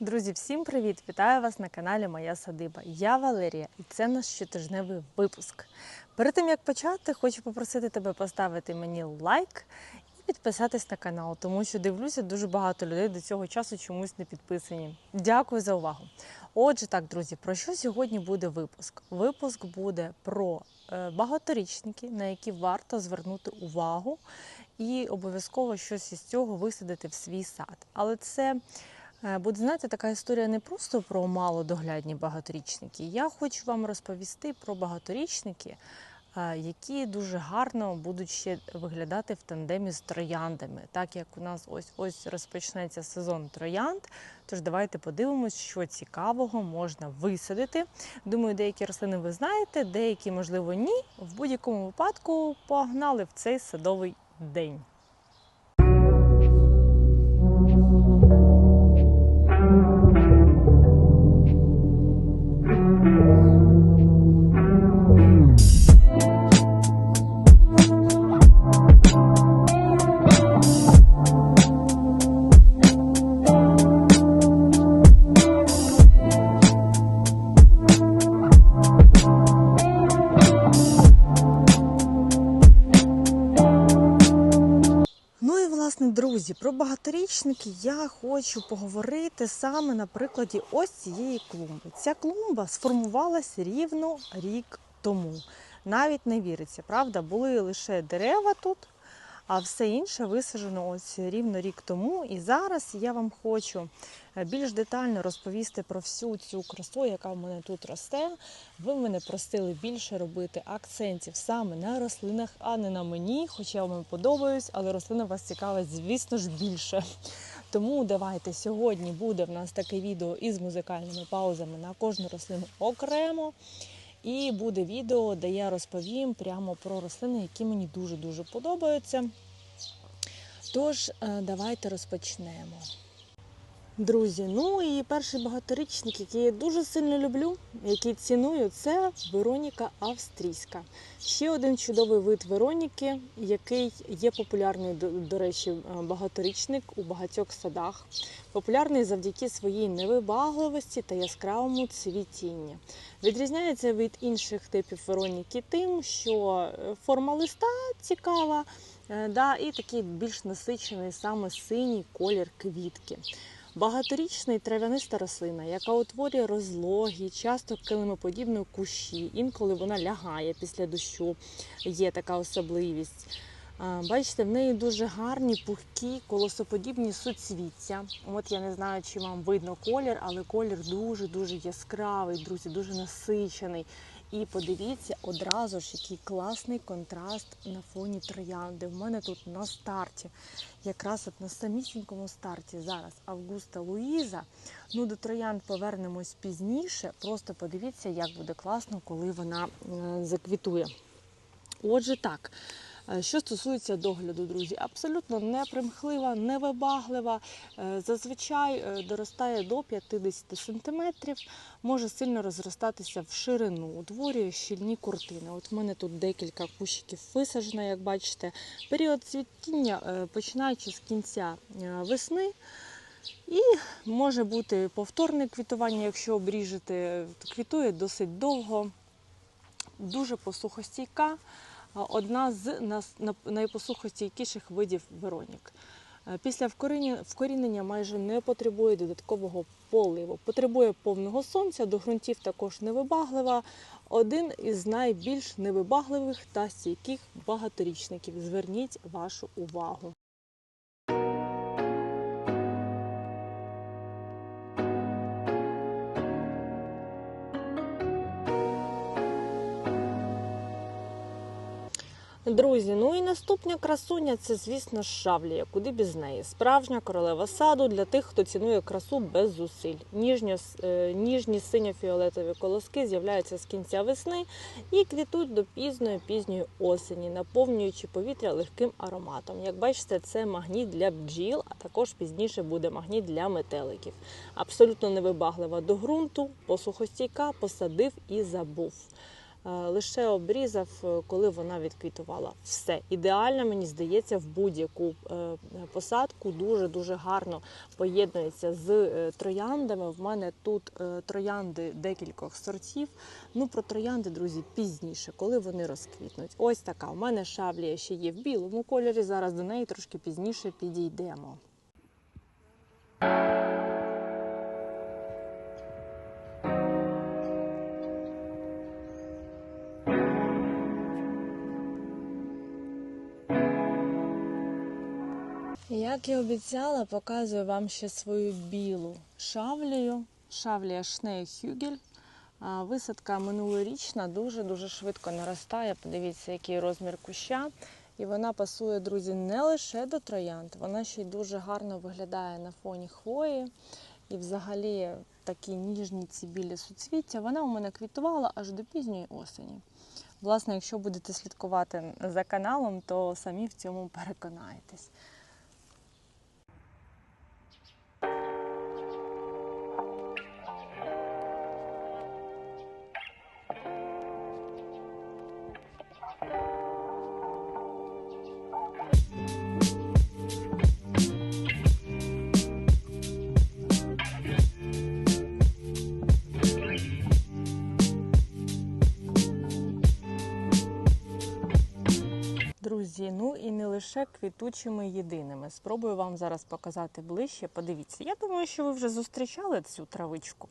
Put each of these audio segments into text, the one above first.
Друзі, всім привіт! Вітаю вас на каналі Моя Садиба. Я Валерія, і це наш щотижневий випуск. Перед тим як почати, хочу попросити тебе поставити мені лайк і підписатись на канал, тому що дивлюся, дуже багато людей до цього часу чомусь не підписані. Дякую за увагу. Отже, так, друзі, про що сьогодні буде випуск? Випуск буде про е, багаторічники, на які варто звернути увагу, і обов'язково щось із цього висадити в свій сад. Але це Е, Буде знаєте, така історія не просто про малодоглядні багаторічники. Я хочу вам розповісти про багаторічники, е, які дуже гарно будуть ще виглядати в тандемі з трояндами, так як у нас ось ось розпочнеться сезон троянд. Тож давайте подивимось, що цікавого можна висадити. Думаю, деякі рослини ви знаєте, деякі, можливо, ні. В будь-якому випадку погнали в цей садовий день. Багаторічники я хочу поговорити саме на прикладі ось цієї клумби. Ця клумба сформувалась рівно рік тому. Навіть не віриться, правда? Були лише дерева тут, а все інше висаджено ось рівно рік тому. І зараз я вам хочу е, більш детально розповісти про всю цю красу, яка в мене тут росте. Ви мене просили більше робити акцентів саме на рослинах, а не на мені, хоча я вам подобаюсь, але рослина вас цікавить, звісно ж, більше. Тому давайте сьогодні буде в нас таке відео із музикальними паузами на кожну рослину окремо. І буде відео, де я розповім прямо про рослини, які мені дуже-дуже подобаються. Тож, е, давайте розпочнемо. Друзі, ну і перший багаторічник, який я дуже сильно люблю, який ціную, це Вероніка Австрійська. Ще один чудовий вид Вероніки, який є популярний, до, речі, багаторічник у багатьох садах. Популярний завдяки своїй невибагливості та яскравому цвітінні. Відрізняється від інших типів Вероніки тим, що форма листа цікава, е, да, і такий більш насичений саме синій колір квітки. Багаторічний трав'яниста рослина, яка утворює розлогі, часто килимоподібні кущі. Інколи вона лягає після дощу. Є така особливість. Бачите, в неї дуже гарні, пухкі, колосоподібні суцвіття. От я не знаю, чи вам видно колір, але колір дуже-дуже яскравий, друзі, дуже насичений. І подивіться одразу ж, який класний контраст на фоні троянди. У мене тут на старті, якраз от на самісінькому старті зараз Августа Луїза. Ну, до троянд повернемось пізніше. Просто подивіться, як буде класно, коли вона е, заквітує. Отже, так. Е, Що стосується догляду, друзі, абсолютно непримхлива, невибаглива. Е, Зазвичай е, доростає до 50 см, може сильно розростатися в ширину, утворює щільні куртини. От в мене тут декілька кущиків висаджено, як бачите. Період цвітіння починаючи з кінця весни. І може бути повторне квітування, якщо обріжете, квітує досить довго, дуже посухостійка одна з найпосухостійкіших видів Веронік. Е, Після вкорінення майже не потребує додаткового поливу. Потребує повного сонця, до ґрунтів також невибаглива. Один із найбільш невибагливих та стійких багаторічників. Зверніть вашу увагу. Друзі, ну і наступна красуня це, звісно, шавлія, куди без неї. Справжня королева саду для тих, хто цінує красу без зусиль. Ніжні, е, ніжні синьо-фіолетові колоски з'являються з кінця весни і квітуть до пізної пізньої осені, наповнюючи повітря легким ароматом. Як бачите, це магніт для бджіл, а також пізніше буде магніт для метеликів. Абсолютно невибаглива до ґрунту, посухостійка, посадив і забув. Е, лише обрізав, е, коли вона відквітувала. Все ідеально, мені здається, в будь-яку е, посадку дуже дуже гарно поєднується з трояндами. В мене тут троянди декількох сортів. Ну про троянди, друзі, пізніше, коли вони розквітнуть. Ось така. У мене шаблія ще є в білому кольорі. Зараз до неї трошки пізніше підійдемо. Як і обіцяла, показую вам ще свою білу шавлію. Шавлія Шнейхюгель. Висадка минулорічна дуже-дуже швидко наростає. Подивіться, який розмір куща. І вона пасує, друзі, не лише до троянд, вона ще й дуже гарно виглядає на фоні хвої. І взагалі такі ніжні ці білі суцвіття. Вона у мене квітувала аж до пізньої осені. Власне, якщо будете слідкувати за каналом, то самі в цьому переконаєтесь. Друзі, ну і не лише квітучими єдиними. Спробую вам зараз показати ближче. Подивіться, я думаю, що ви вже зустрічали цю травичку.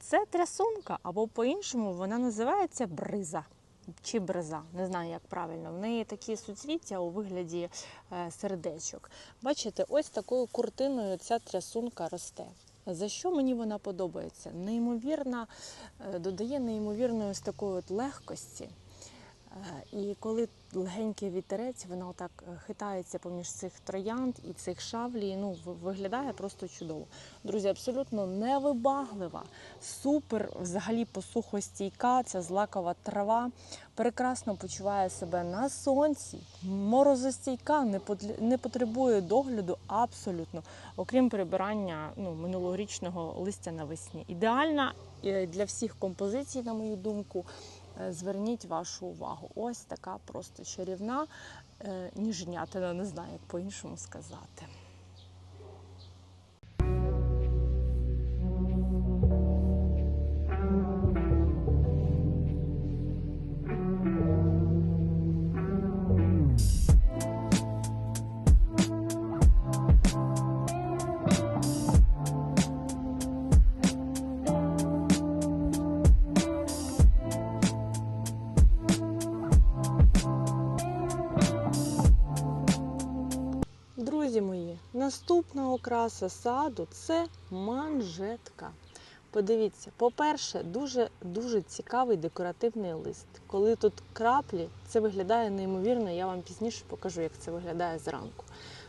Це трясунка, або по-іншому вона називається бриза. Чи бриза, не знаю, як правильно. В неї такі суцвіття у вигляді е, сердечок. Бачите, ось такою куртиною ця трясунка росте. За що мені вона подобається? Неймовірна, е, додає неймовірної ось такої от легкості. Е, І коли легенький вітерець, вона отак е, хитається поміж цих троянд і цих шавлій, ну виглядає просто чудово. Друзі, абсолютно невибаглива, супер взагалі посухостійка, ця злакова трава, прекрасно почуває себе на сонці, морозостійка, не потребує догляду абсолютно, окрім прибирання ну, минулорічного листя навесні. Ідеальна е, для всіх композицій, на мою думку. Е, Зверніть вашу увагу. Ось така просто чарівна е, ніжнятина, не знаю, як по-іншому сказати. Наступна окраса саду це манжетка. Подивіться, по-перше, дуже дуже цікавий декоративний лист. Коли тут краплі, це виглядає неймовірно. Я вам пізніше покажу, як це виглядає зранку.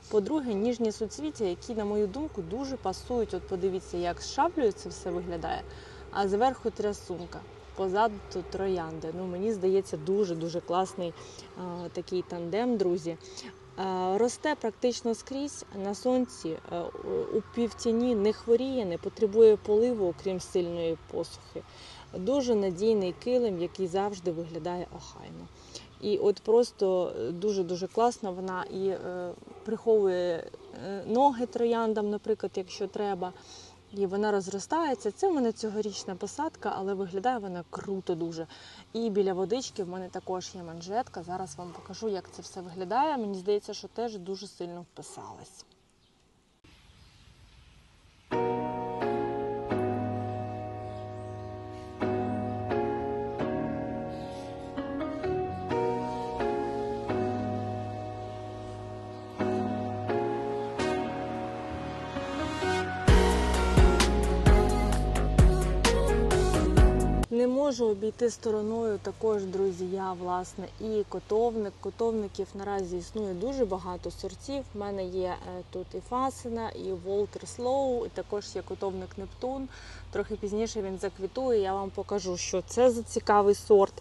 По-друге, ніжні суцвіття, які, на мою думку, дуже пасують. От подивіться, як з шаблею це все виглядає, а зверху трясунка. Позаду троянди. Ну, мені здається, дуже дуже класний а, такий тандем, друзі. Е, Росте практично скрізь на сонці, е, у півтіні не хворіє, не потребує поливу, окрім сильної посухи. Дуже надійний килим, який завжди виглядає охайно. І от просто дуже-дуже класно вона і е, приховує е, ноги трояндам, наприклад, якщо треба. І вона розростається. Це в мене цьогорічна посадка, але виглядає вона круто дуже. І біля водички в мене також є манжетка. Зараз вам покажу, як це все виглядає. Мені здається, що теж дуже сильно вписалась. Можу обійти стороною також, друзі, власне і котовник. Котовників наразі існує дуже багато сортів. У мене є е, тут і Фасина, і Волтер Слоу, і також є котовник Нептун. Трохи пізніше він заквітує. Я вам покажу, що це за цікавий сорт.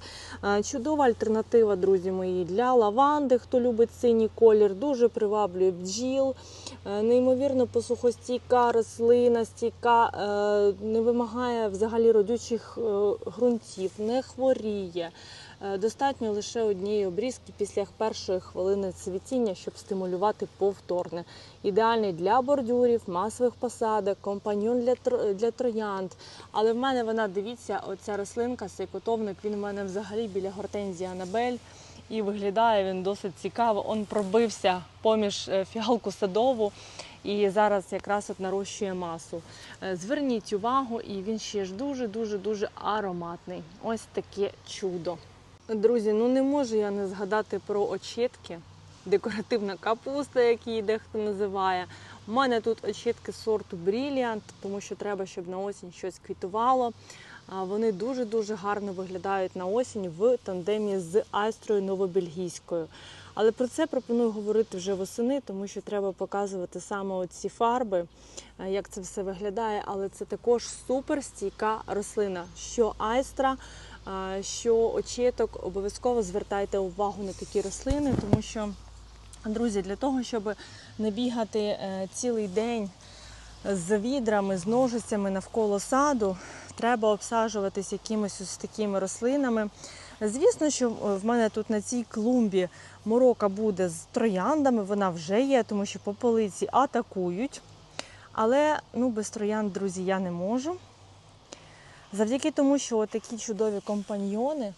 Е, Чудова альтернатива, друзі мої, для лаванди. Хто любить синій колір, дуже приваблює бджіл. Е, Неймовірно посухостійка рослина, стійка, е, не вимагає взагалі родючих ґрунтів, не хворіє. Е, Достатньо лише однієї обрізки після першої хвилини цвітіння, щоб стимулювати повторне. Ідеальний для бордюрів, масових посадок, компаньон для, для троянд. Але в мене вона, дивіться, оця рослинка, цей котовник, він у мене взагалі біля гортензії Анабель. І виглядає він досить цікаво. Он пробився поміж е, фіалку садову і зараз якраз от нарощує масу. Е, Зверніть увагу, і він ще ж дуже дуже дуже ароматний. Ось таке чудо. Друзі, ну не можу я не згадати про очітки. Декоративна капуста, як її дехто називає. У мене тут очітки сорту Brilliant, тому що треба, щоб на осінь щось квітувало. Вони дуже-дуже гарно виглядають на осінь в тандемі з айстрою новобельгійською. Але про це пропоную говорити вже восени, тому що треба показувати саме оці фарби, е, як це все виглядає. Але це також суперстійка рослина. Що айстра, що очіток, обов'язково звертайте увагу на такі рослини, тому що, друзі, для того, щоб не бігати е, цілий день з відрами, з ножицями навколо саду, треба обсаджуватись якимись ось такими рослинами. Звісно, що е, в мене тут на цій клумбі морока буде з трояндами, вона вже є, тому що по полиці атакують. Але ну, без троянд, друзі, я не можу. Завдяки тому, що такі чудові компаньйони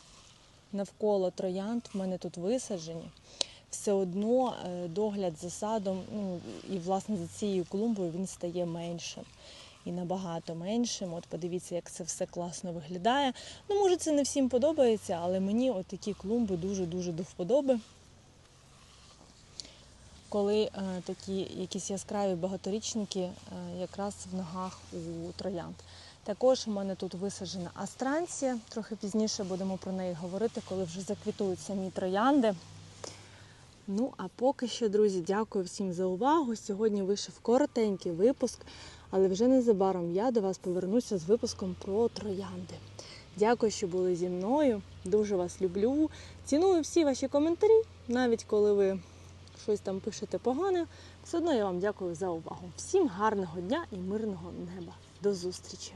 навколо троянд в мене тут висаджені, все одно е, догляд за садом, ну і власне за цією клумбою він стає меншим. І набагато меншим. От подивіться, як це все класно виглядає. Ну, може, це не всім подобається, але мені от такі клумби дуже-дуже до вподоби. Коли е, такі якісь яскраві багаторічники е, якраз в ногах у троянд. Також у мене тут висаджена астранція. Трохи пізніше будемо про неї говорити, коли вже заквітують самі троянди. Ну, а поки що, друзі, дякую всім за увагу. Сьогодні вийшов коротенький випуск, але вже незабаром я до вас повернуся з випуском про троянди. Дякую, що були зі мною. Дуже вас люблю. Ціную всі ваші коментарі, навіть коли ви щось там пишете погане. Все одно я вам дякую за увагу. Всім гарного дня і мирного неба. До зустрічі!